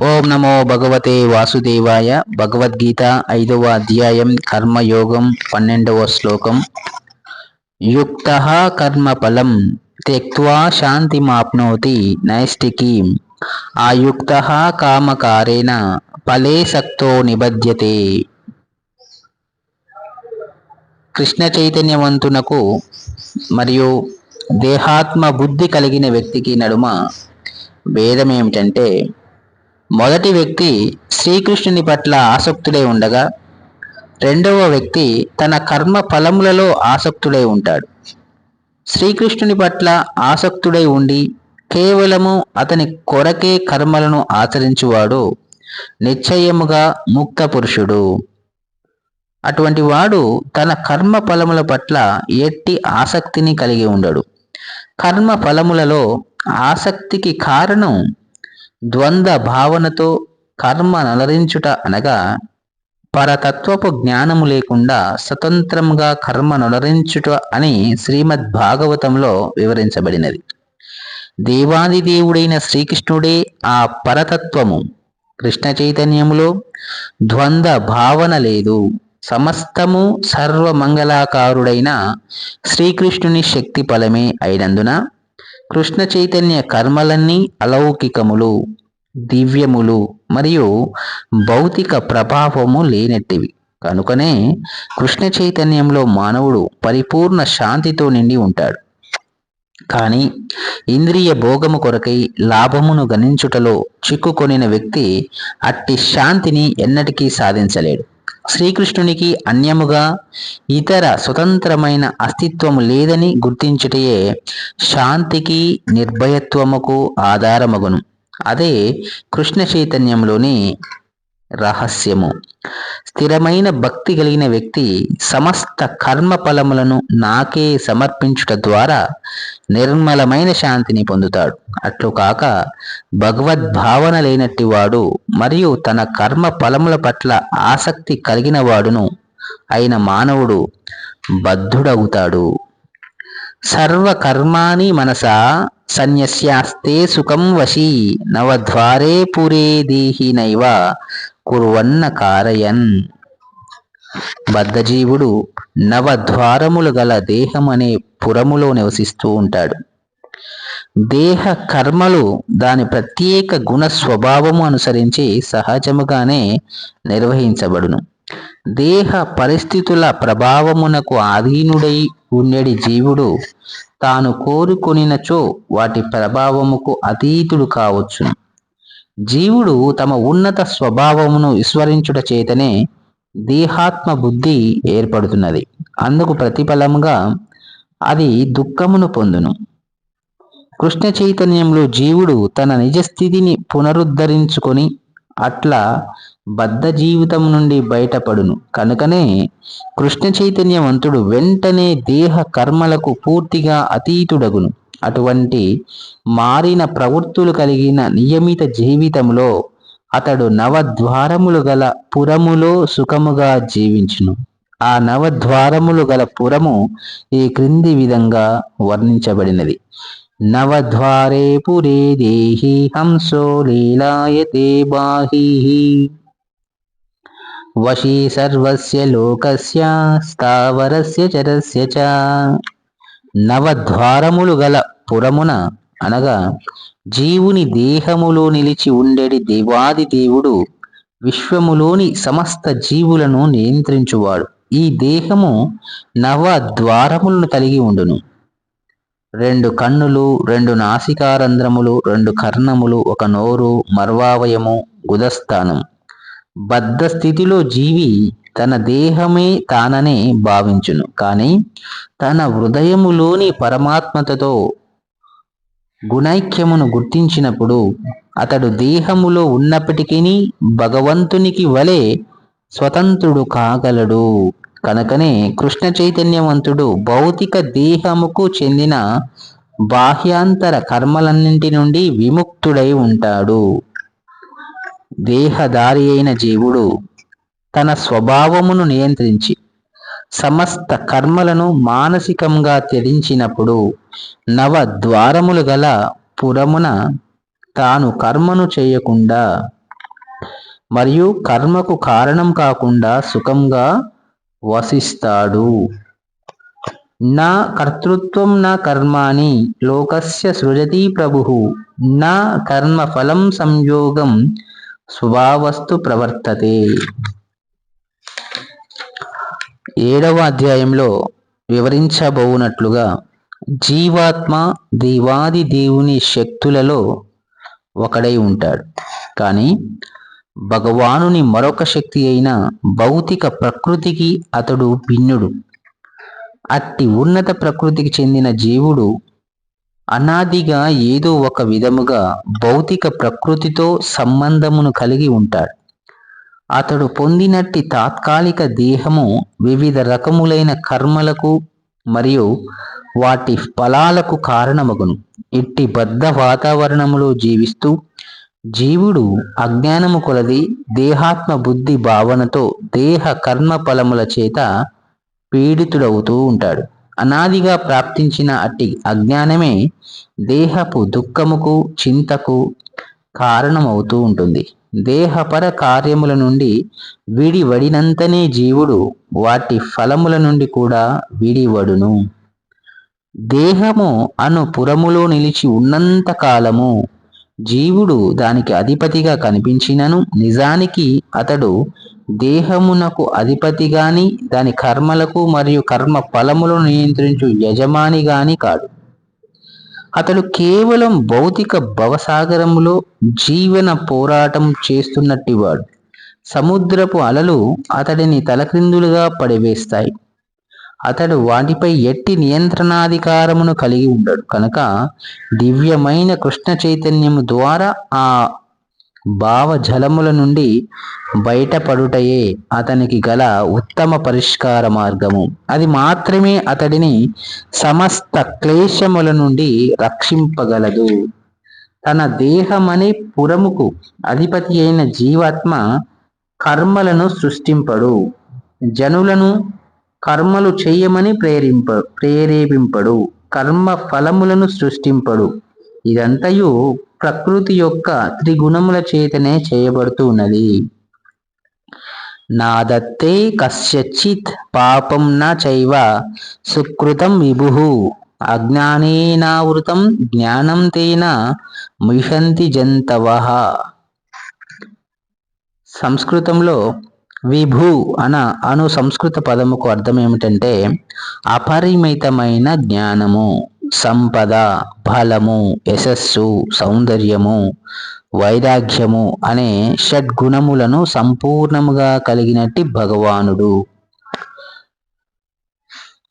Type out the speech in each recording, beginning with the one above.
ఓం నమో భగవతే వాసుదేవాయ భగవద్గీత ఐదవ అధ్యాయం కర్మయోగం పన్నెండవ శ్లోకం. యుక్త కర్మఫలం త్యక్వా శాంతిమాప్నోతి నైష్టికి. ఆయుక్త కామకారేణ ఫలే సక్తో నిబధ్యతే. కృష్ణ చైతన్యవంతునకు మరియు దేహాత్మ బుద్ధి కలిగిన వ్యక్తికి నడుమ భేదం ఏమిటంటే మొదటి వ్యక్తి శ్రీకృష్ణుని పట్ల ఆసక్తుడై ఉండగా రెండవ వ్యక్తి తన కర్మ ఫలములలో ఆసక్తుడై ఉంటాడు. శ్రీకృష్ణుని పట్ల ఆసక్తుడై ఉండి కేవలము అతని కొరకే కర్మలను ఆచరించువాడు నిశ్చయముగా ముక్త పురుషుడు. అటువంటి వాడు తన కర్మ ఫలముల పట్ల ఎట్టి ఆసక్తిని కలిగి ఉండడు. కర్మ ఫలములలో ఆసక్తికి కారణం ద్వంద్వ భావనతో కర్మ నలరించుట అనగా పరతత్వపు జ్ఞానము లేకుండా స్వతంత్రంగా కర్మ నలరించుట అని శ్రీమద్ భాగవతంలో వివరించబడినది. దేవాది దేవుడైన శ్రీకృష్ణుడే ఆ పరతత్వము కృష్ణ చైతన్యములో ద్వంద్వ భావన లేదు. సమస్తము సర్వమంగళాకారుడైన శ్రీకృష్ణుని శక్తి ఫలమే అయినందున కృష్ణ చైతన్య కర్మలన్నీ అలౌకికములు దివ్యములు మరియు భౌతిక ప్రభావము లేనట్టివి. కనుకనే కృష్ణ చైతన్యంలో మానవుడు పరిపూర్ణ శాంతితో నిండి ఉంటాడు. కానీ ఇంద్రియ భోగము కొరకై లాభమును గణించుటలో చిక్కుకొనిన వ్యక్తి అట్టి శాంతిని ఎన్నటికీ సాధించలేడు. శ్రీకృష్ణునికి అన్యముగా ఇతర స్వతంత్రమైన అస్తిత్వము లేదని గుర్తించుటయే శాంతికి నిర్భయత్వముకు ఆధారమగును. అదే కృష్ణ చైతన్యంలోని రహస్యము. స్థిరమైన భక్తి కలిగిన వ్యక్తి సమస్త కర్మ ఫలములను నాకే సమర్పించుట ద్వారా నిర్మలమైన శాంతిని పొందుతాడు. అట్లు కాక భగవద్భావన లేనట్టి వాడు మరియు తన కర్మ ఫలముల పట్ల ఆసక్తి కలిగిన వాడును అయిన మానవుడు బద్ధుడవుతాడు. సర్వకర్మాణి మనసా సన్యస్యాస్తే సుఖం వశీ నవద్వారే పురే దేహినైవ కురువన్న కారయన్. బద్ధజీవుడు నవద్వారములు గల దేహం అనే పురములో నివసిస్తూ ఉంటాడు. దేహ కర్మలు దాని ప్రత్యేక గుణ స్వభావము అనుసరించి సహజముగానే నిర్వహించబడును. దేహ పరిస్థితుల ప్రభావమునకు ఆధీనుడై ఉండేడి జీవుడు తాను కోరుకొనినచో వాటి ప్రభావముకు అతీతుడు కావచ్చు జీవుడు తమ ఉన్నత స్వభావమును విస్మరించుట చేతనే దేహాత్మ బుద్ధి ఏర్పడుతున్నది. అందుకు ప్రతిఫలముగా అది దుఃఖమును పొందును. కృష్ణ చైతన్యంలో జీవుడు తన నిజస్థితిని పునరుద్ధరించుకొని అట్లా బద్ధ జీవితం నుండి బయటపడును. కనుకనే కృష్ణ చైతన్యవంతుడు వెంటనే దేహ కర్మలకు పూర్తిగా అతీతుడగును. అటువంటి మారిన ప్రవృత్తులు కలిగిన నియమిత జీవితంలో అతడు నవద్వారములు గల పురములో సుఖముగా జీవించును. ఆ నవద్వారములు గల పురము ఈ క్రింది విధంగా వర్ణించబడినది. నవద్వారే పురే దేహి హంసో లీలాయతే బాహి వశీ సర్వస్య లోకస్య స్థావరస్య చరస్య చ. నవద్వారములు గల పురమున అనగా జీవుని దేహములో నిలిచి ఉండేది దేవాది దేవుడు విశ్వములోని సమస్త జీవులను నియంత్రించువాడు. ఈ దేహము నవ ద్వారములను కలిగి ఉండును. రెండు కన్నులు రెండు నాసికారంధ్రములు రెండు కర్ణములు ఒక నోరు మర్వావయము గుదస్థానం బద్ధ స్థితిలో జీవి తన దేహమే తాననే భావించును. కానీ తన హృదయములోని పరమాత్మతతో గుణైక్యమును గుర్తించినప్పుడు అతడు దేహములో ఉన్నప్పటికీ భగవంతునికి వలె స్వతంత్రుడు కాగలడు. కనుకనే కృష్ణ చైతన్యవంతుడు భౌతిక దేహముకు చెందిన బాహ్యాంతర కర్మలన్నింటి నుండి విముక్తుడై ఉంటాడు. దేహదారి అయిన జీవుడు తన స్వభావమును నియంత్రించి సమస్త కర్మలను మానసికంగా త్యజించినప్పుడు నవ ద్వారములు గల పురమున తాను కర్మను చేయకుండా మరియు కర్మకు కారణం కాకుండా సుఖంగా వసిస్తాడు. నా కర్తృత్వం నా కర్మాని లోకస్య సృజతి ప్రభు నా కర్మ ఫలం సంయోగం స్వభావస్తు ప్రవర్తతే. ఏడవ అధ్యాయంలో వివరించబోనట్లుగా జీవాత్మ దేవాది దేవుని శక్తులలో ఒకడై ఉంటాడు. కానీ భగవానుని మరొక శక్తి అయిన భౌతిక ప్రకృతికి అతడు భిన్నుడు. అట్టి ఉన్నత ప్రకృతికి చెందిన జీవుడు అనాదిగా ఏదో ఒక విధముగా భౌతిక ప్రకృతితో సంబంధమును కలిగి ఉంటాడు. అతడు పొందినట్టి తాత్కాలిక దేహము వివిధ రకములైన కర్మలకు మరియు వాటి ఫలాలకు కారణమగును. ఇట్టి బద్ధ వాతావరణములో జీవిస్తూ జీవుడు అజ్ఞానము కొలది దేహాత్మ బుద్ధి భావనతో దేహ కర్మ ఫలముల చేత పీడితుడవుతూ ఉంటాడు. అనాదిగా ప్రాప్తించిన అట్టి అజ్ఞానమే దేహపు దుఃఖముకు చింతకు కారణమవుతూ ఉంటుంది. దేహపర కార్యముల నుండి విడివడినంతనే జీవుడు వాటి ఫలముల నుండి కూడా విడివడును. దేహము అను పురములో నిలిచి ఉన్నంత కాలము జీవుడు దానికి అధిపతిగా కనిపించినను. నిజానికి అతడు దేహమునకు అధిపతి గాని దాని కర్మలకు మరియు కర్మ ఫలములను నియంత్రించు యజమాని గాని కాడు. అతడు కేవలం భౌతిక భవసాగరంలో జీవన పోరాటం చేస్తున్నట్టివాడు. సముద్రపు అలలు అతడిని తలక్రిందులుగా పడివేస్తాయి. అతడు వాటిపై ఎట్టి నియంత్రణాధికారమును కలిగి ఉండడు. కనుక దివ్యమైన కృష్ణ చైతన్యము ద్వారా ఆ భావజలముల నుండి బయటపడుటయే అతనికి గల ఉత్తమ పరిష్కార మార్గము. అది మాత్రమే అతడిని సమస్త క్లేశముల నుండి రక్షింపగలదు. తన దేహమనే పురముకు అధిపతి అయిన జీవాత్మ కర్మలను సృష్టింపడు. జనులను కర్మలు చేయమని ప్రేరింప ప్రేరేపింపడు. కర్మ ఫలములను సృష్టింపడు. ఇదంతయు ప్రకృతి యొక్క త్రిగుణముల చేతనే చేయబడుతూ ఉన్నది నాదత్తే కశ్యచిత్ పాపం నా చైవ సుకృతం విభు అజ్ఞానేనావృతం జ్ఞానం తేన మిషంతి జంతవ. సంస్కృతంలో విభు అన అను సంస్కృత పదముకు అర్థం ఏమిటంటే అపరిమితమైన జ్ఞానము. సంపద బలము యశస్సు సౌందర్యము వైరాగ్యము అనే షడ్గుణములను సంపూర్ణముగా కలిగినట్టి భగవానుడు.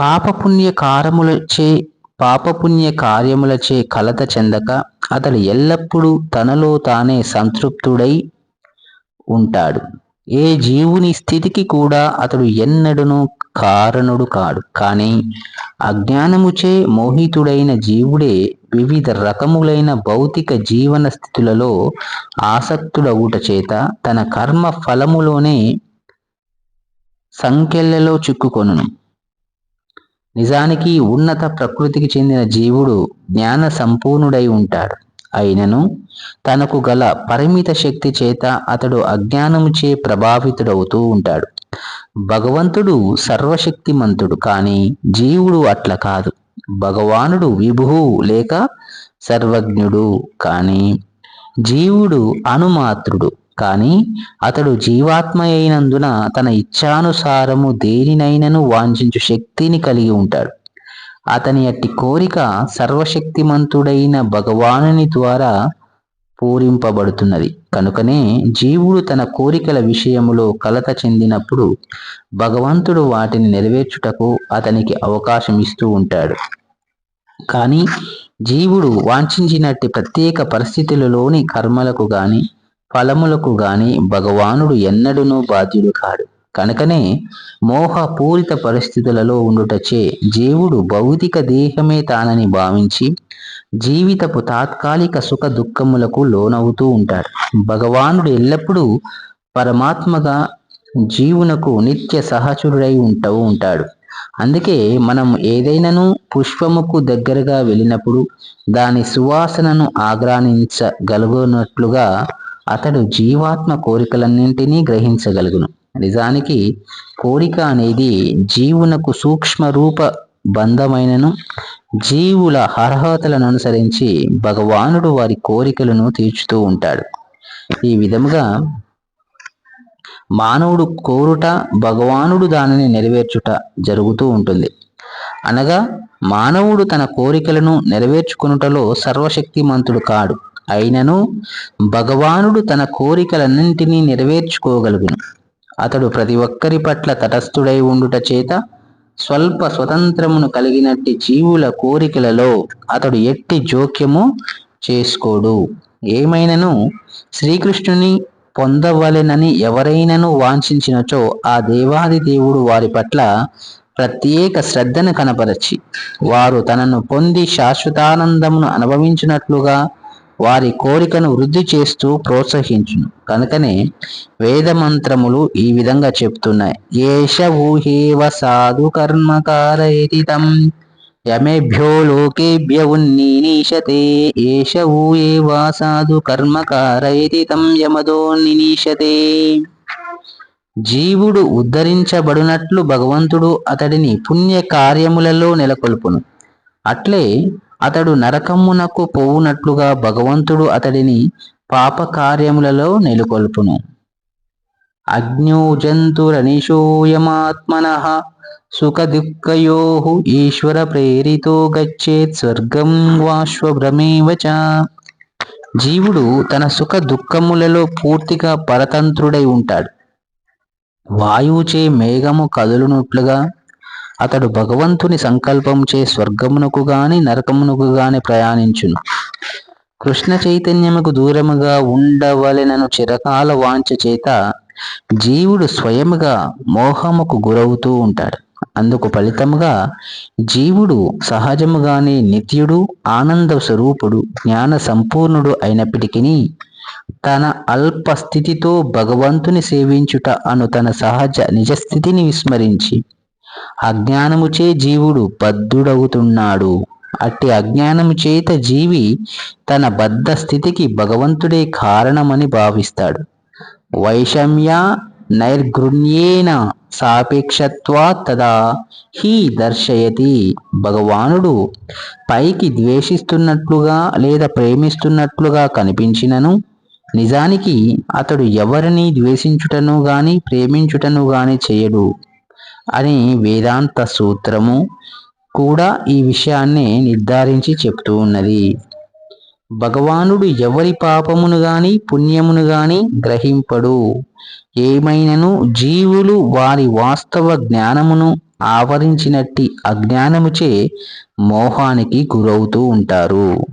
పాపపుణ్య కారములచే పాపపుణ్య కార్యములచే కలత చెందక అతడు ఎల్లప్పుడూ తనలో తానే సంతృప్తుడై ఉంటాడు. ఏ జీవుని స్థితికి కూడా అతడు ఎన్నడను కారణుడు కాడు. కానీ అజ్ఞానముచే మోహితుడైన జీవుడే వివిధ రకములైన భౌతిక జీవన స్థితులలో ఆసక్తుడవుట చేత తన కర్మ ఫలములోనే సంఖ్యలలో చిక్కుకొనును. నిజానికి ఉన్నత ప్రకృతికి చెందిన జీవుడు జ్ఞాన సంపూర్ణుడై ఉంటాడు. అయినను తనకు గల పరిమిత శక్తి చేత అతడు అజ్ఞానముచే ప్రభావితుడవుతూ ఉంటాడు. భగవంతుడు సర్వశక్తిమంతుడు కానీ జీవుడు అట్ల కాదు. భగవానుడు విభువు లేక సర్వజ్ఞుడు కానీ జీవుడు అనుమాత్రుడు కానీ అతడు జీవాత్మ అయినందున తన ఇచ్ఛానుసారము దేనినైనను వాంఛించు శక్తిని కలిగి ఉంటాడు. అతని అట్టి కోరిక సర్వశక్తిమంతుడైన భగవానుని ద్వారా పూరింపబడుతున్నది. కనుకనే జీవుడు తన కోరికల విషయములో కలత చెందినప్పుడు భగవంతుడు వాటిని నెరవేర్చుటకు అతనికి అవకాశం ఇస్తూ ఉంటాడు. కానీ జీవుడు వాంఛించినట్టి ప్రత్యేక పరిస్థితులలోని కర్మలకు గాని ఫలములకు గాని భగవానుడు ఎన్నడూనూ బాధ్యుడు కాడు. కనుకనే మోహపూరిత పరిస్థితులలో ఉండుటచే జీవుడు భౌతిక దేహమే తానని భావించి జీవితపు తాత్కాలిక సుఖ దుఃఖములకు లోనవుతూ ఉంటాడు. భగవానుడు ఎల్లప్పుడూ పరమాత్మగా జీవునకు నిత్య సహచరుడై ఉంటూ ఉంటాడు. అందుకే మనం ఏదైనాను పుష్పముకు దగ్గరగా వెళ్ళినప్పుడు దాని సువాసనను ఆగ్రానించగలుగునట్లుగా అతడు జీవాత్మ కోరికలన్నింటినీ గ్రహించగలుగును. నిజానికి కోరిక అనేది జీవునకు సూక్ష్మ రూప బంధమైనను జీవుల అర్హతలను అనుసరించి భగవానుడు వారి కోరికలను తీర్చుతూ ఉంటాడు. ఈ విధముగా మానవుడు కోరుట భగవానుడు దానిని నెరవేర్చుట జరుగుతూ ఉంటుంది. అనగా మానవుడు తన కోరికలను నెరవేర్చుకునుటలో సర్వశక్తిమంతుడు కాడు. అయినను భగవానుడు తన కోరికలన్నింటినీ నెరవేర్చుకోగలుగును. అతడు ప్రతి ఒక్కరి పట్ల తటస్థుడై ఉండుట చేత స్వల్ప స్వతంత్రమును కలిగినట్టి జీవుల కోరికలలో అతడు ఎట్టి జోక్యము చేసుకోడు. ఏమైనను? శ్రీకృష్ణుని పొందవలెనని ఎవరైనను వాంఛించినచో ఆ దేవాది దేవుడు వారి పట్ల ప్రత్యేక శ్రద్ధను కనపరచి వారు తనను పొంది శాశ్వతానందమును అనుభవించినట్లుగా వారి కోరికను వృద్ధి చేస్తూ ప్రోత్సహించును. కనుకనే వేద మంత్రములు ఈ విధంగా చెప్తున్నాయి. ఏష ఊహేవ సాధు కర్మకారయతి తం యమేభ్యో లోకేభ్య ఉన్నీనీషతే. ఏష ఊయేవ సాధు కర్మకారయతి తం యమదో నినీశతే జీవుడు ఉద్ధరించబడినట్లు భగవంతుడు అతడిని పుణ్య కార్యములలో నెలకొల్పును. అట్లే అతడు నరకమునకు పోవునట్లుగా భగవంతుడు అతడిని పాప కార్యములలో నెలకొల్పును. అగ్నో జంతురనిషోయమాత్మన సుఖ దుఃఖయో ఈశ్వర ప్రేరితో గచ్చేత్ స్వర్గం వాశ్వభ్రమేవ జీవుడు తన సుఖ దుఃఖములలో పూర్తిగా పరతంత్రుడై ఉంటాడు. వాయువుచే మేఘము కదులునట్లుగా అతడు భగవంతుని సంకల్పంచే స్వర్గమునకు గాని నరకమునకు గాని ప్రయాణించును. కృష్ణ చైతన్యముకు దూరముగా ఉండవలెనను చిరకాల వాంఛ చేత జీవుడు స్వయముగా మోహముకు గురవుతూ ఉంటాడు. అందుకు ఫలితముగా జీవుడు సహజముగానే నిత్యుడు ఆనంద స్వరూపుడు జ్ఞాన సంపూర్ణుడు అయినప్పటికీ తన అల్ప స్థితితో భగవంతుని సేవించుట అను తన సహజ నిజస్థితిని విస్మరించి అజ్ఞానముచే జీవుడు బద్ధుడవుతున్నాడు అట్టి అజ్ఞానము చేత జీవి తన బద్ధ స్థితికి భగవంతుడే కారణమని భావిస్తాడు. వైషమ్య నైర్గృణ్యేన సాపేక్షత్వా తదా హీ దర్శయతి. భగవానుడు పైకి ద్వేషిస్తున్నట్లుగా లేదా ప్రేమిస్తున్నట్లుగా కనిపించినను నిజానికి అతడు ఎవరిని ద్వేషించుటను గాని ప్రేమించుటను గాని చేయడు. అని వేదాంత సూత్రము కూడా ఈ విషయాన్ని నిర్ధారించి చెప్తూ ఉన్నది. భగవానుడు ఎవరి పాపమును గాని పుణ్యమును గాని గ్రహింపడు. ఏమైనను జీవులు వారి వాస్తవ జ్ఞానమును ఆవరించినట్టి అజ్ఞానముచే మోహానికి గురవుతూ ఉంటారు.